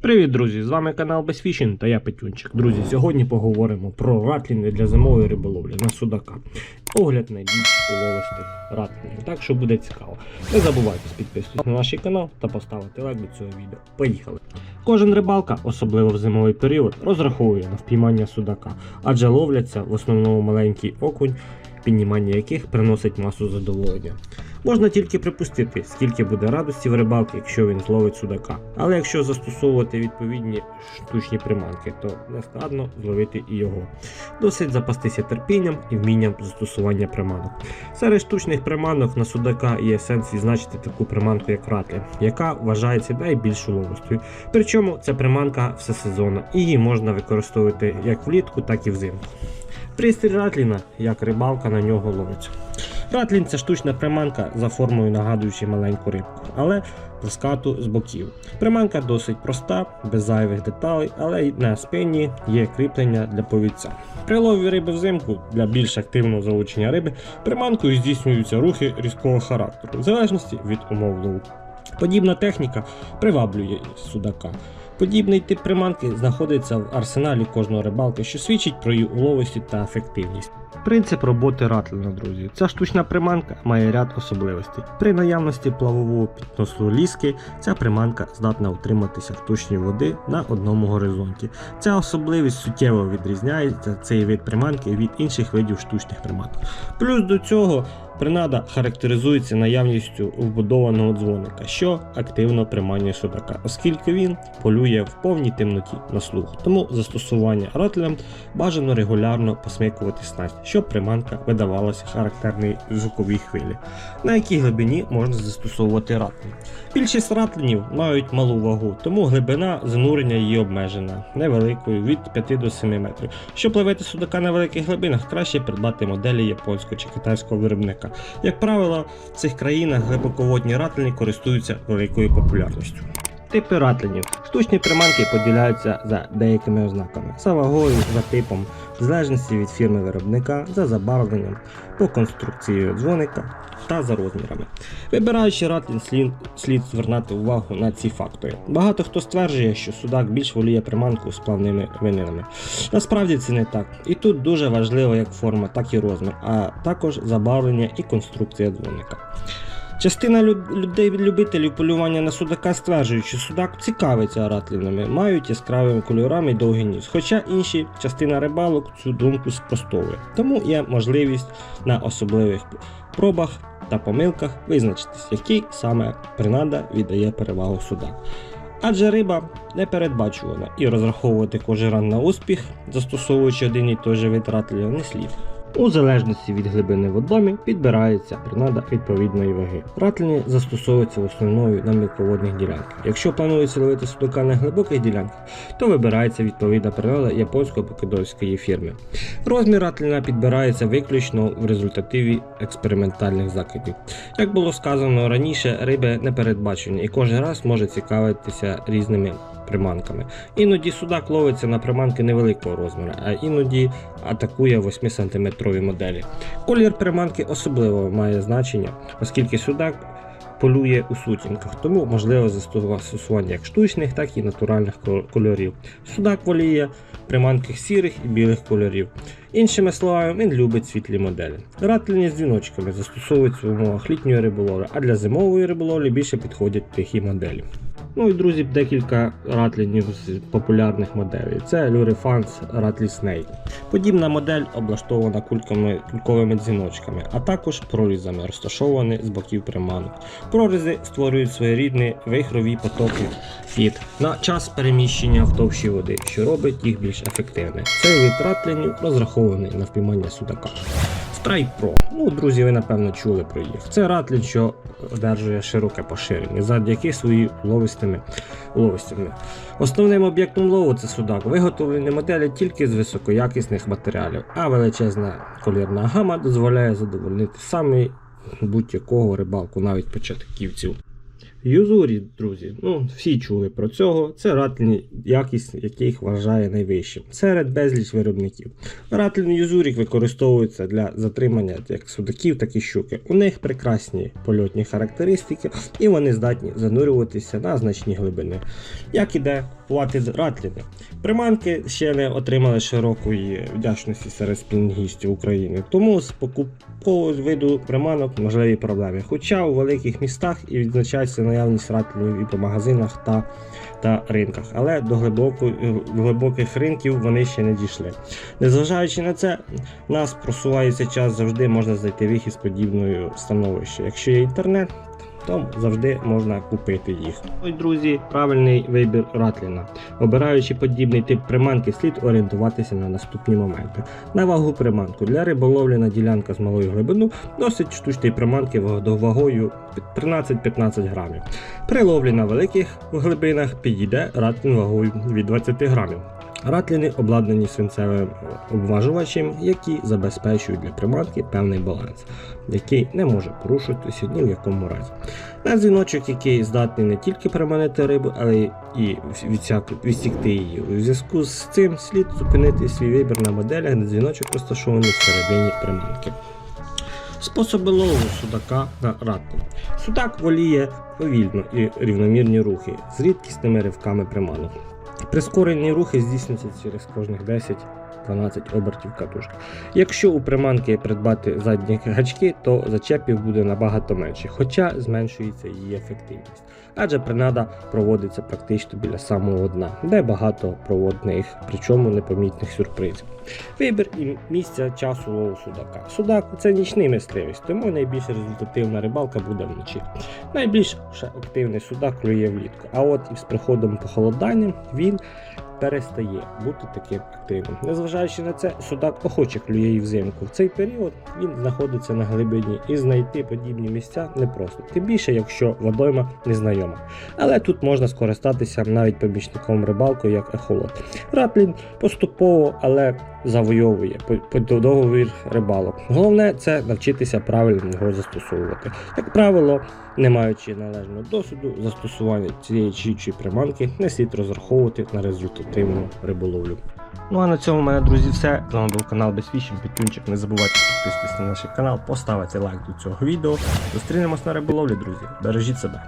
Привіт, друзі! З вами канал Безфішін та я Петюнчик. Друзі, сьогодні поговоримо про ратліни для зимової риболовлі на судака. Огляд найбільш уловистих ратлінів. Так що буде цікаво. Не забувайте підписуватися на наш канал та поставити лайк до цього відео. Поїхали! Кожен рибалка, особливо в зимовий період, розраховує на впіймання судака, адже ловляться в основному маленький окунь, піднімання яких приносить масу задоволення. Можна тільки припустити, скільки буде радості в рибалки, якщо він зловить судака. Але якщо застосовувати відповідні штучні приманки, то не складно зловити і його. Досить запастися терпінням і вмінням застосування приманок. Серед штучних приманок на судака є сенс відзначити таку приманку, як ратлі, яка вважається найбільш уловистою. Причому ця приманка всесезонна, і її можна використовувати як влітку, так і взимку. Пристрій ратліна, як рибалка на нього ловиться. Ратлін це штучна приманка за формою нагадуючи маленьку рибку, але плескату з боків. Приманка досить проста, без зайвих деталей, але на спині є кріплення для повідця. При лові риби взимку для більш активного залучення риби приманкою здійснюються рухи різкого характеру, в залежності від умов лову. Подібна техніка приваблює судака. Подібний тип приманки знаходиться в арсеналі кожного рибалки, що свідчить про її уловисті та ефективність. Принцип роботи ратлина, друзі. Ця штучна приманка має ряд особливостей. При наявності плавового підносу ліски ця приманка здатна утриматися в точній води на одному горизонті. Ця особливість суттєво відрізняється цей вид приманки від інших видів штучних приманок. Плюс до цього принада характеризується наявністю вбудованого дзвоника, що активно приманює судака, оскільки він полює в повній темноті на слух. Тому застосування ратлем бажано регулярно посмикувати снасть, щоб приманка видавалася характерної звуковій хвилі, на якій глибині можна застосовувати ратлін. Більшість ратлінів мають малу вагу, тому глибина занурення її обмежена, невеликою від 5 до 7 метрів. Щоб ловити судака на великих глибинах, краще придбати моделі японського чи китайського виробника. Як правило, в цих країнах глибоководні рательні користуються великою популярністю. Типи ратлінів. Штучні приманки поділяються за деякими ознаками: за вагою, за типом, в залежності від фірми виробника, за забарвленням, по конструкції дзвоника та за розмірами. Вибираючи ратлін, слід, слід звернути увагу на ці фактори. Багато хто стверджує, що судак більш воліє приманку з плавними вининами. Насправді це не так. І тут дуже важливо як форма, так і розмір, а також забарвлення і конструкція дзвоника. Частина лю- людей любителів полювання на судака стверджують, що судак цікавиться ратлінами, мають яскравими кольорами довгий ніс. Хоча інші частина рибалок цю думку спростовує. Тому є можливість на особливих пробах та помилках визначитись, який саме принада віддає перевагу судак. Адже риба непередбачувана і розраховувати кожен ран на успіх, застосовуючи один і той же вид ратлів, не слід. У залежності від глибини в водомі підбирається принада відповідної ваги. Ратліни застосовуються в основною на мілководних ділянках. Якщо планується ловити судака на глибоких ділянках, то вибирається відповідна принада японської покидовської фірми. Розмір ратліна підбирається виключно в результативі експериментальних закидів. Як було сказано раніше, риби не передбачені і кожен раз може цікавитися різними приманками. Іноді судак ловиться на приманки невеликого розміру, а іноді атакує 8 см моделі. Колір приманки особливо має значення, оскільки судак полює у сутінках, тому можливо застосування як штучних, так і натуральних кольорів. Судак воліє приманки сірих і білих кольорів. Іншими словами, він любить світлі моделі. Ратлені з дзвіночками застосовуються в умовах літньої риболовлі, а для зимової риболовлі більше підходять тихі моделі. Ну і друзі, декілька ратлінів з популярних моделей. Це Lurifans Rattly Snake. Подібна модель облаштована кульками, кульковими дзвіночками, а також прорізами, розташовані з боків приманок. Прорізи створюють своєрідні вихрові потоки фіт на час переміщення в товщі води, що робить їх більш ефективними. Цей вид ратлінів розрахований на впіймання судака. Strike Pro. Ну, друзі, ви напевно чули про їх. Це ратлі, що одержує широке поширення, завдяки своїм ловистими ловистями. Основним об'єктом лову це судак. Виготовлені моделі тільки з високоякісних матеріалів, а величезна колірна гама дозволяє задовольнити саме будь-якого рибалку, навіть початківців. Юзурі, друзі, ну всі чули про цього. Це ратліни, якість яких вважає найвищим серед безліч виробників. Ратлін юзурік використовується для затримання як судаків, так і щуки. У них прекрасні польотні характеристики, і вони здатні занурюватися на значні глибини. Як іде купувати ратліни? Приманки ще не отримали широкої вдячності серед спінгістів України, тому з покупкового виду приманок можливі проблеми. Хоча у великих містах і відзначається наявність ратлів і по магазинах та, та ринках, але до глибоко, глибоких ринків вони ще не дійшли. Незважаючи на це, нас просувається час, завжди можна знайти вихід з подібною становища. Якщо є інтернет, то завжди можна купити їх. Ось, друзі, правильний вибір ратліна. Обираючи подібний тип приманки, слід орієнтуватися на наступні моменти. На вагу приманку для риболовлі на ділянка з малою глибину досить штучної приманки вагою 13-15 грамів. При ловлі на великих глибинах підійде ратлін вагою від 20 грамів. Ратліни обладнані свинцевим обважувачем, які забезпечують для приманки певний баланс, який не може порушуватися ні в якому разі. На дзвіночок, який здатний не тільки приманити рибу, але і відсікти її. У зв'язку з цим слід зупинити свій вибір на моделях, де дзвіночок розташований всередині приманки. Способи лову судака на ратлін. Судак воліє повільно і рівномірні рухи з рідкісними ривками приманок. Прискорені рухи здійснюються через кожних 10-12 обертів катушки. Якщо у приманки придбати задні гачки, то зачепів буде набагато менше, хоча зменшується її ефективність. Адже принада проводиться практично біля самого дна, де багато проводних, причому непомітних сюрпризів. Вибір і місця часу лову судака. Судак це нічний мисливець, тому найбільш результативна рибалка буде вночі. Найбільш активний судак клює влітку, а от із приходом похолодання він перестає бути таким активним. Незважаючи на це, судак охоче клює і взимку. В цей період він знаходиться на глибині і знайти подібні місця непросто, тим більше, якщо водойма незнайома. Але тут можна скористатися навіть помічником рибалкою, як ехолот. Ратлін поступово, але завойовує по, договір рибалок. Головне це навчитися правильно його застосовувати. Як правило, не маючи належного досвіду, застосування цієї чи іншої приманки не слід розраховувати на результативну риболовлю. Ну а на цьому в мене, друзі, все. З вами був канал Безфішін, Петюнчик. Не забувайте підписатися на наш канал, поставити лайк до цього відео. Зустрінемось на риболовлі, друзі. Бережіть себе.